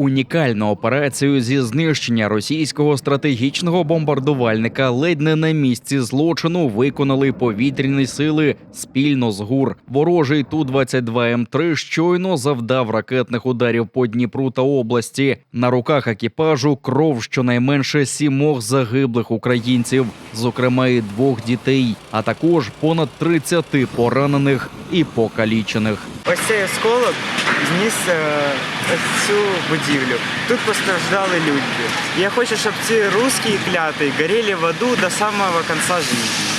Унікальну операцію зі знищення російського стратегічного бомбардувальника ледь не на місці злочину виконали повітряні сили спільно з ГУР. Ворожий ту 22 м 3 щойно завдав ракетних ударів по Дніпру та області. На руках екіпажу кров щонайменше сімох загиблих українців, зокрема і двох дітей, а також понад 30 поранених і покалічених. Ось цей осколок зніс е, цю будівлю. Тут постраждали люди. Я хочу, щоб ці русські кляти горіли в аду до самого кінця життя.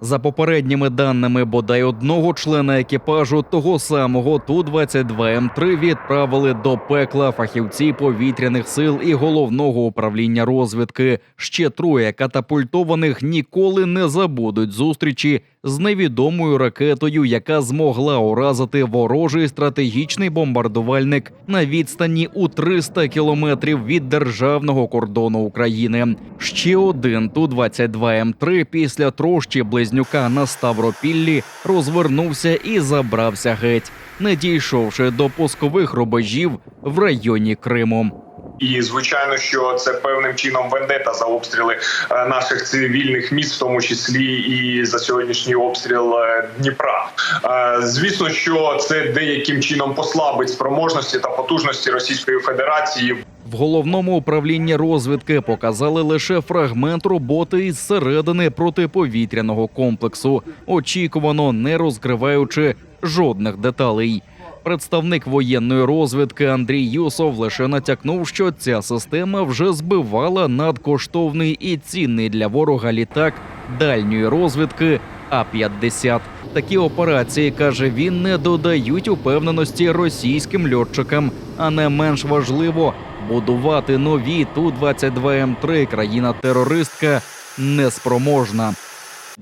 За попередніми даними, бодай одного члена екіпажу того самого Ту-22М3 відправили до пекла фахівці повітряних сил і головного управління розвідки. Ще троє катапультованих ніколи не забудуть зустрічі з невідомою ракетою, яка змогла уразити ворожий стратегічний бомбардувальник на відстані у 300 кілометрів від державного кордону України. Ще один Ту-22М3 після трощі близнюка на Ставропіллі розвернувся і забрався геть, не дійшовши до пускових рубежів в районі Криму. І звичайно, що це певним чином вендета за обстріли е, наших цивільних міст, в тому числі і за сьогоднішній обстріл е, Дніпра. Е, Звісно, що це деяким чином послабить спроможності та потужності Російської Федерації В головному управлінні розвідки показали лише фрагмент роботи із середини протиповітряного комплексу, очікувано не розкриваючи жодних деталей. Представник воєнної розвідки Андрій Юсов лише натякнув, що ця система вже збивала надкоштовний і цінний для ворога літак дальньої розвідки А-50. Такі операції каже він не додають упевненості російським льотчикам, а не менш важливо будувати нові Ту-22М3 країна-терористка неспроможна.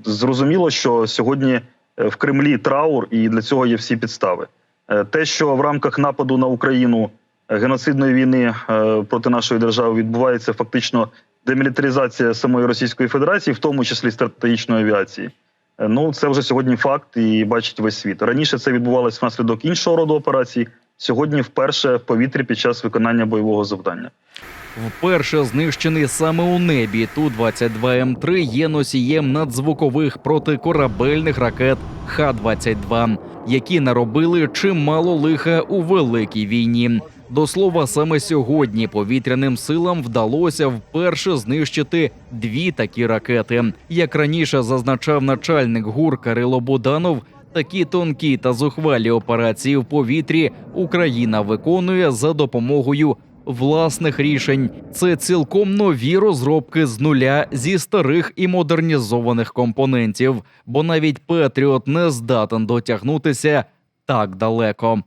Зрозуміло, що сьогодні е, в Кремлі траур, і для цього є всі підстави. Е, Те, що в рамках нападу на Україну е, геноцидної війни проти нашої держави відбувається фактично демілітаризація самої Російської Федерації, в тому числі стратегічної авіації. Е, Ну це вже сьогодні факт і бачить весь світ. Раніше це відбувалося внаслідок іншого роду операцій. Сьогодні вперше в повітрі під час виконання бойового завдання. Вперше знищений саме у небі Ту-22М3 є носієм надзвукових протикорабельних ракет Х-22, які наробили чимало лиха у великій війні. До слова, саме сьогодні повітряним силам вдалося вперше знищити дві такі ракети. Як раніше зазначав начальник ГУР Кирило Буданов, такі тонкі та зухвалі операції в повітрі Україна виконує за допомогою власних рішень. Це цілком нові розробки з нуля зі старих і модернізованих компонентів, бо навіть Петріот не здатен дотягнутися так далеко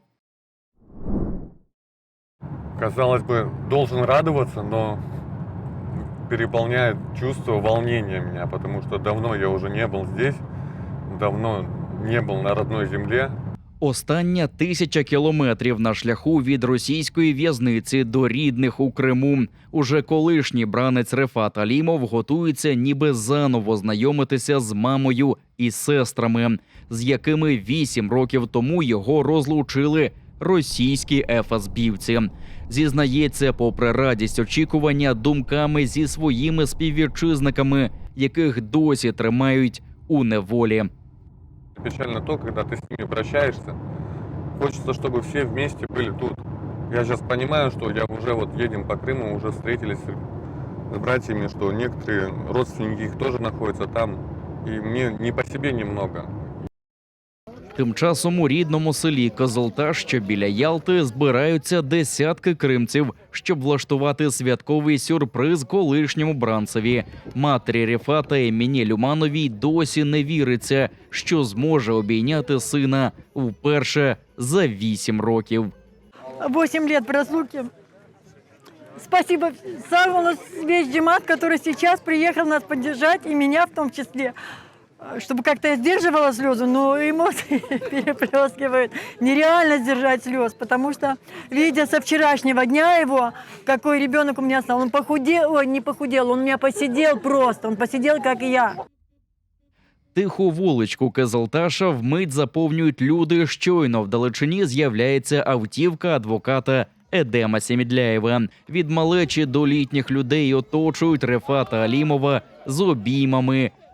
казалось бы, должен радоваться, но переполняет чувство волнения меня, потому что давно я уже не был здесь, давно не был на родной земле. Остання тисяча кілометрів на шляху від російської в'язниці до рідних у Криму. Уже колишній бранець Рефат Алімов готується ніби заново знайомитися з мамою і сестрами, з якими вісім років тому його розлучили російські ФСБівці. Зізнається, попри радість очікування думками зі своїми співвітчизниками, яких досі тримають у неволі. Печально то, когда ты с ними прощаешься. Хочется, чтобы все вместе были тут. Я сейчас понимаю, что я уже вот едем по Крыму, уже встретились с братьями, что некоторые родственники их тоже находятся там. И мне не по себе немного. Тим часом у рідному селі Козолта, що біля Ялти, збираються десятки кримців, щоб влаштувати святковий сюрприз колишньому бранцеві. Матері Рефата Еміні Люмановій досі не віриться, що зможе обійняти сина вперше за вісім років. 8 лет в разлуке. Спасибо самому весь джемат, который сейчас приехал нас поддержать, и меня в том числе Э, Чтобы как-то я сдерживала слезы, но эмоции переплескивают. Нереально сдержать слез, потому что, видя со вчерашнего дня его, какой ребенок у меня стал, он похудел, ой, не похудел, он у меня посидел просто, он посидел, как и я. Тиху вуличку Кизилташа вмить заповнюють люди. Щойно вдалечині з'являється автівка адвоката Едема Сімідляєва. Від малечі до літніх людей оточують Рефата Алімова з обіймами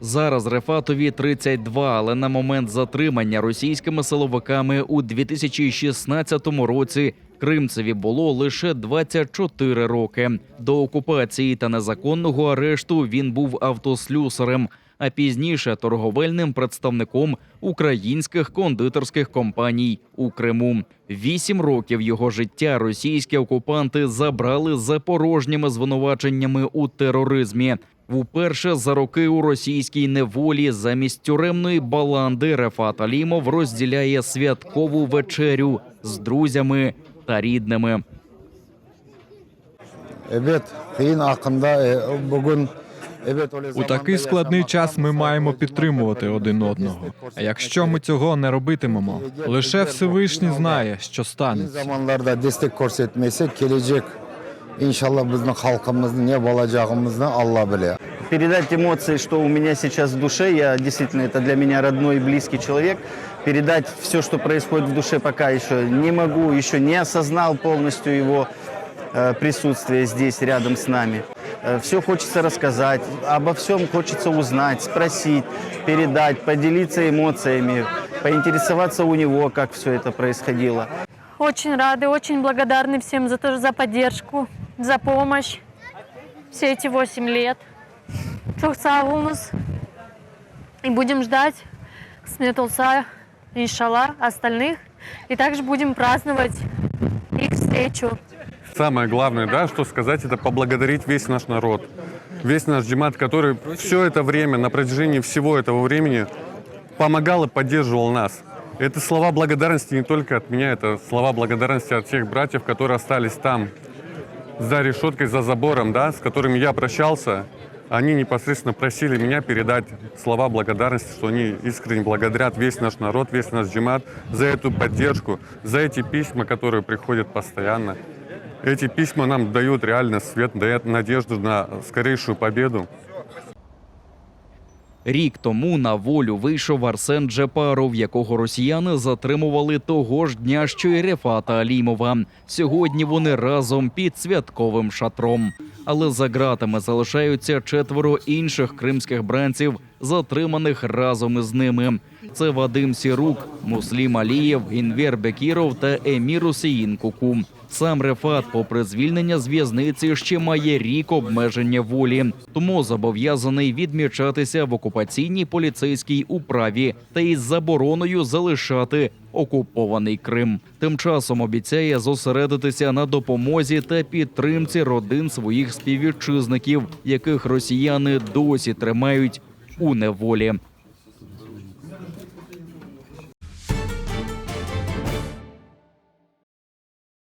Зараз Рефатові 32, але на момент затримання російськими силовиками у 2016 році Кримцеві було лише 24 роки. До окупації та незаконного арешту він був автослюсарем, а пізніше торговельним представником українських кондитерських компаній у Криму. Вісім років його життя російські окупанти забрали за порожніми звинуваченнями у тероризмі. Вперше за роки у російській неволі замість тюремної баланди Рефат Алімов розділяє святкову вечерю з друзями та рідними. Evet, қиын ақында е, бүгін evet, оле У заманда такий складний yaşamaktan час ми мысалы маємо өзіміз підтримувати маємо один бути одного. десtek А якщо ми цього не робитимемо, лише Всевишній знає, що қиын станеться. иншалла біздің халқымыздың не болашағымызды алла біле передать эмоции, что у меня сейчас в душе. Я действительно, это для меня родной и близкий человек. Передать все, что происходит в душе, пока еще не могу, еще не осознал полностью его э, присутствие здесь, рядом с нами. все хочется рассказать, обо всем хочется узнать, спросить, передать, поделиться эмоциями, поинтересоваться у него, как все это происходило. Очень рады, очень благодарны всем за, то, за поддержку, за помощь все эти 8 лет. Olunuz. И будем ждать Сметулса, иншаллах, остальных. И также будем праздновать их встречу. Самое главное, да, что сказать, это поблагодарить весь наш народ. Весь наш джемат, который все это время, на протяжении всего этого времени помогал и поддерживал нас. Это слова благодарности не только от меня, это слова благодарности от всех братьев, которые остались там, за решеткой, за забором, да, с которыми я прощался. Они непосредственно просили меня передать слова благодарности, что они искренне благодарят весь наш народ, весь наш джемат за эту поддержку, за эти письма, которые приходят постоянно. Эти письма нам дают реально свет, дают надежду на скорейшую победу. Рік тому на волю вийшов Арсен Джепаров, якого росіяни затримували того ж дня, що й Рефата Алімова. Сьогодні вони разом під святковим шатром. Але за ґратами залишаються четверо інших кримських бранців, затриманих разом із ними. Це Вадим Сірук, Муслім Алієв, Інвер Бекіров та Емір Усіїн Куку. Сам Рефат, попри звільнення з в'язниці, ще має рік обмеження волі, тому зобов'язаний відмічатися в окупаційній поліцейській управі та із забороною залишати окупований Крим. Тим часом обіцяє зосередитися на допомозі та підтримці родин своїх співвітчизників, яких росіяни досі тримають у неволі.